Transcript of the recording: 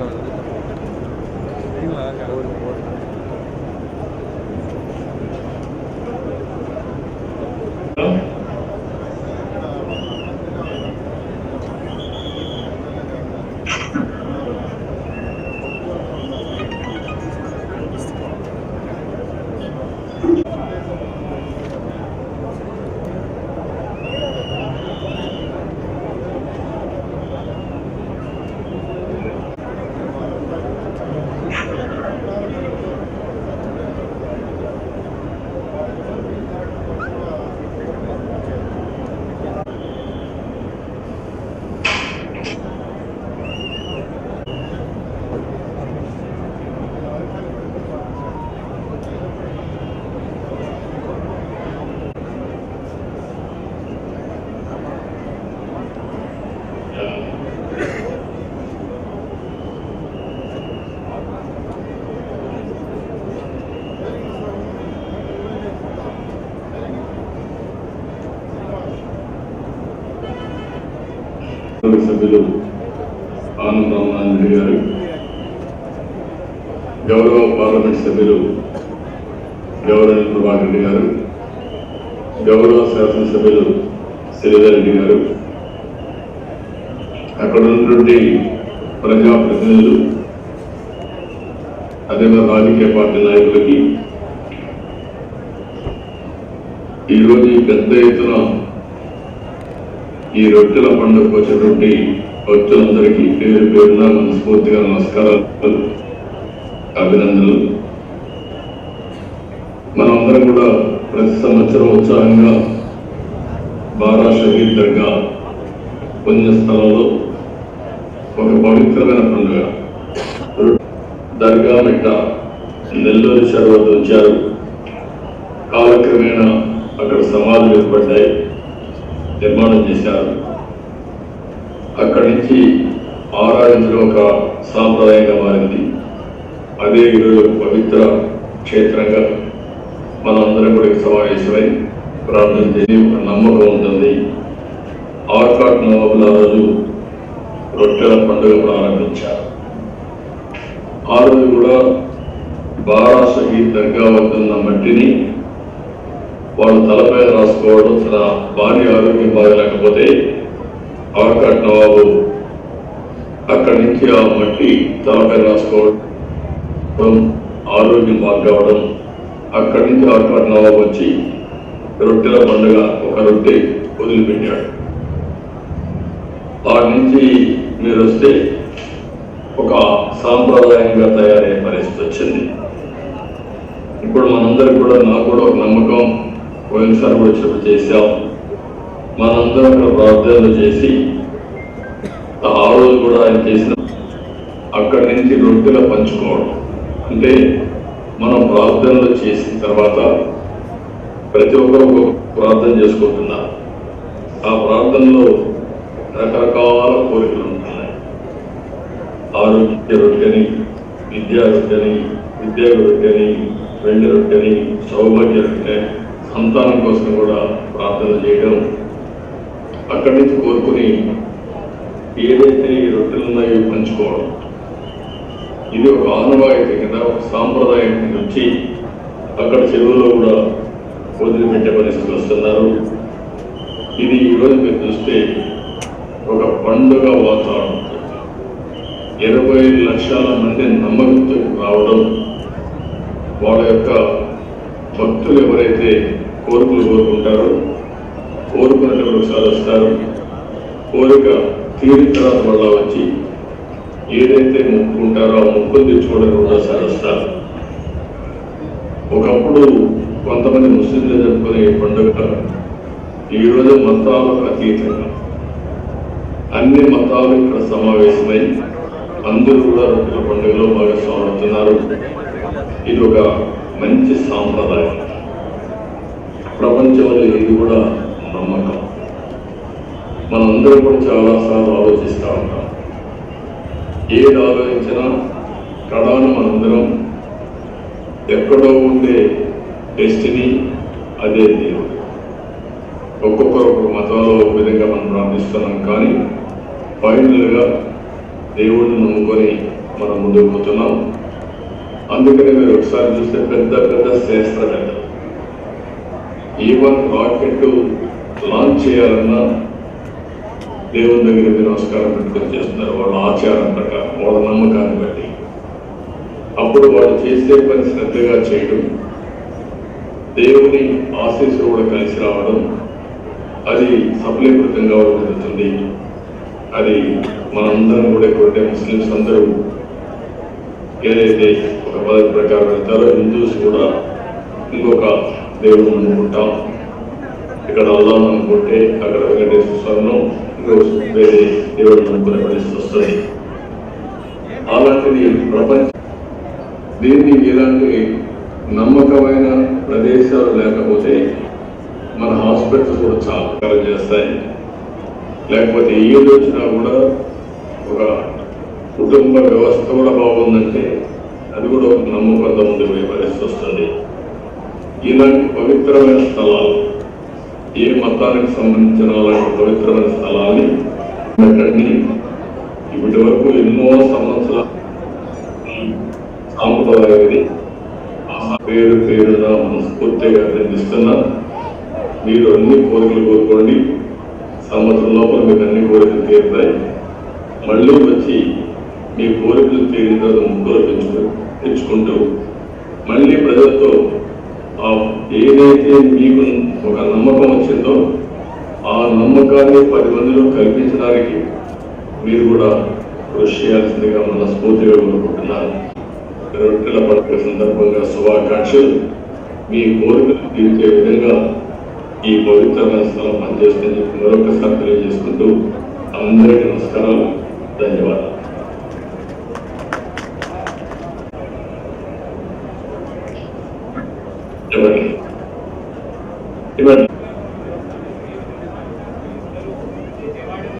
Ini. సభ్యులు ఆనందరామనాథ్ గారు గౌరవ పార్లమెంట్ సభ్యులు గౌరవ ప్రభాకర్ రెడ్డి గారు గౌరవ శాసనసభ్యులు శ్రీధరెడ్డి గారు. అక్కడ ఉన్నటువంటి ప్రజాప్రతినిధులు అదేవిధంగా రాజకీయ పార్టీ నాయకులకి ఈరోజు ఈ పెద్ద ఎత్తున ఈ రొట్టెల పండుగకు వచ్చినటువంటి భక్తులందరికీ పేరు పేరున మనస్ఫూర్తిగా నమస్కారాలు. అభినందనలు. మనమందరం కూడా ప్రతి సంవత్సరం ఉత్సాహంగా బారా షహీద్ దర్గా పుణ్యస్థలంలో ఒక పవిత్రమైన పండుగ. దర్గా మెట్ట నెల్లూరు చెరువు ఉంచారు. కాలక్రమేణా అక్కడ సమాధులు ఏర్పడ్డాయి. నిర్మాణం చేశారు. అక్కడి నుంచి ఆరాధించడం ఒక సాంప్రదాయంగా మారింది. అదే ఈరోజు పవిత్ర క్షేత్రంగా మనందరం కూడా సమావేశమై ప్రార్థన చేసి ఒక నమ్మకం ఉంటుంది. ఆర్కాట్ నవాబుల రోజు రొట్టెల పండుగ ప్రారంభించారు. ఆ రోజు కూడా బారా షహీద్ దర్గా వద్ద ఉన్న మట్టిని వాళ్ళు తలపై రాసుకోవడం తన భార్య ఆరోగ్యం బాగలేకపోతే ఆర్కాట్ నవాబు అక్కడి నుంచి ఆ మట్టి తలపై రాసుకోవడం ఆరోగ్యం బాగా అక్కడి నుంచి ఆర్కాట్ నవాబు వచ్చి రొట్టెల పండుగ ఒక రొట్టె వదిలిపెట్టాడు. ఆ నుంచి మీరు వస్తే ఒక సాంప్రదాయంగా తయారయ్యే పరిస్థితి వచ్చింది. ఇప్పుడు మనందరికి కూడా నాకు కూడా ఒక నమ్మకం పోయినసారి కూడా చేశాం. మనందరం అక్కడ ప్రార్థనలు చేసి ఆ రోజు కూడా ఆయన చేసిన అక్కడి నుంచి రొట్టెలు పంచుకోవడం. అంటే మనం ప్రార్థనలు చేసిన తర్వాత ప్రతి ఒక్కరు ప్రార్థన చేసుకుంటున్నారు. ఆ ప్రార్థనలో రకరకాల కోరికలు ఉంటున్నాయి. ఆరోగ్య రొట్టెని విద్యా రొట్టెని ఉద్యోగ రొట్టెని వెండి రొట్టెని సౌభాగ్య రొట్టె సంతానం కోసం కూడా ప్రార్థన చేయడం అక్కడి నుంచి కోరుకుని ఏదైతే ఈ రొట్టెలు ఉన్నాయో పంచుకోవడం. ఇది ఒక ఆనవాయితీ కదా ఒక సాంప్రదాయం నుంచి వచ్చి అక్కడ చెరువులో కూడా వదిలిపెట్టే పరిస్థితి వస్తున్నారు. ఇది ఈరోజు మీరు చూస్తే ఒక పండుగ వాతావరణం. ఇరవై లక్షల మంది నమ్మకంతో రావడం వాళ్ళ యొక్క భక్తులు ఎవరైతే కోరికలు కోరుకుంటారు. కోరుకున్నటువంటి ఒకసారి వస్తారు. కోరిక తీరిన తర్వాత మళ్ళా వచ్చి ఏదైతే మొక్కుకుంటారో ఆ మొక్కులు తెచ్చుకోవడానికి ఒకసారి వస్తారు. ఒకప్పుడు కొంతమంది ముస్లింలు జరుపుకునే ఈ పండుగ ఈరోజు మతాలకు అతీతంగా అన్ని మతాలు ఇక్కడ సమావేశమై అందరూ కూడా పండుగలో భాగస్వామి అవుతున్నారు. ఇది ఒక మంచి సాంప్రదాయం. ప్రపంచంలో ఏది కూడా నమ్మకం. మనందరం కూడా చాలాసార్లు ఆలోచిస్తూ ఉంటాం. ఏది ఆలోచించినా కడాను మనందరం. ఎక్కడో ఉండే డెస్టినీ అదే దేవుడు. ఒక్కొక్కరు ఒక్కొక్క మతంలో ఒక విధంగా మనం ప్రార్థిస్తున్నాం కానీ ఫైనల్గా దేవుడిని నమ్ముకొని మనం ముందుకు పోతున్నాం. అందుకని మీరు ఒకసారి చూస్తే పెద్ద పెద్ద ఈ వన్ రాకెట్ లాంచ్ చేయాలన్నా దేవుని దగ్గర మీరు నమస్కారం పెట్టుకొని చేస్తున్నారు. వాళ్ళ ఆచారం ప్రకారం వాళ్ళ నమ్మకాన్ని బట్టి. అప్పుడు వాళ్ళు చేసే పని శ్రద్ధగా చేయడం దేవుని ఆశీస్సులు కూడా కలిసి రావడం అది సఫలీకృతంగా జరుగుతుంది. అది మనందరం కూడా ఎక్కడంటే ముస్లిమ్స్ అందరూ ఏదైతే ఒక పద్ధతి ప్రకారం వెళ్తారో హిందూస్ కూడా ఇంకొక దేవుడు అనుకుంటాం ఇక్కడ అవుదాం అనుకుంటే అక్కడ వెంకటేశ్వర స్వామిను వేరే దేవుడు అనుకునే పరిస్థితి వస్తుంది అలాంటిది ప్రపంచ దీన్ని ఇలాంటి నమ్మకమైన ప్రదేశాలు లేకపోతే మన హాస్పిటల్స్ కూడా చాలా ఉపకారం చేస్తాయి. లేకపోతే ఏది వచ్చినా కూడా ఒక కుటుంబ వ్యవస్థ కూడా బాగుందంటే అది కూడా ఒక నమ్మకంతో ముందుకు పరిస్థితి వస్తుంది. ఇలాంటి పవిత్రమైన స్థలాలు ఏ మతానికి సంబంధించిన అలాంటి పవిత్రమైన స్థలాన్ని పెట్టండి ఇప్పటి వరకు ఎన్నో సంవత్సరాల సాంప్రదాయాన్ని పేరు పేరున మనస్ఫూర్తిగా అందిస్తున్నా మీరు అన్ని కోరికలు కోరుకోండి. సంవత్సరం లోపల మీకు అన్ని కోరికలు తీరుతాయి. మళ్ళీ వచ్చి మీ కోరికలు తీరిన తర్వాత ముగ్గురు పెంచుకుంటూ మళ్ళీ ఏదైతే మీకు ఒక నమ్మకం వచ్చిందో ఆ నమ్మకాన్ని పది మందిలో కల్పించడానికి మీరు కూడా కృషి చేయాల్సిందిగా మనస్ఫూర్తిగా కోరుకుంటున్నాను. రొట్టెల పండుగ సందర్భంగా శుభాకాంక్షలు. మీ కోరికలు తీర్చే విధంగా ఈ పవిత్రమైన స్థలం పనిచేస్తుందని మరొకసారి తెలియజేసుకుంటూ అందరికీ నమస్కారాలు.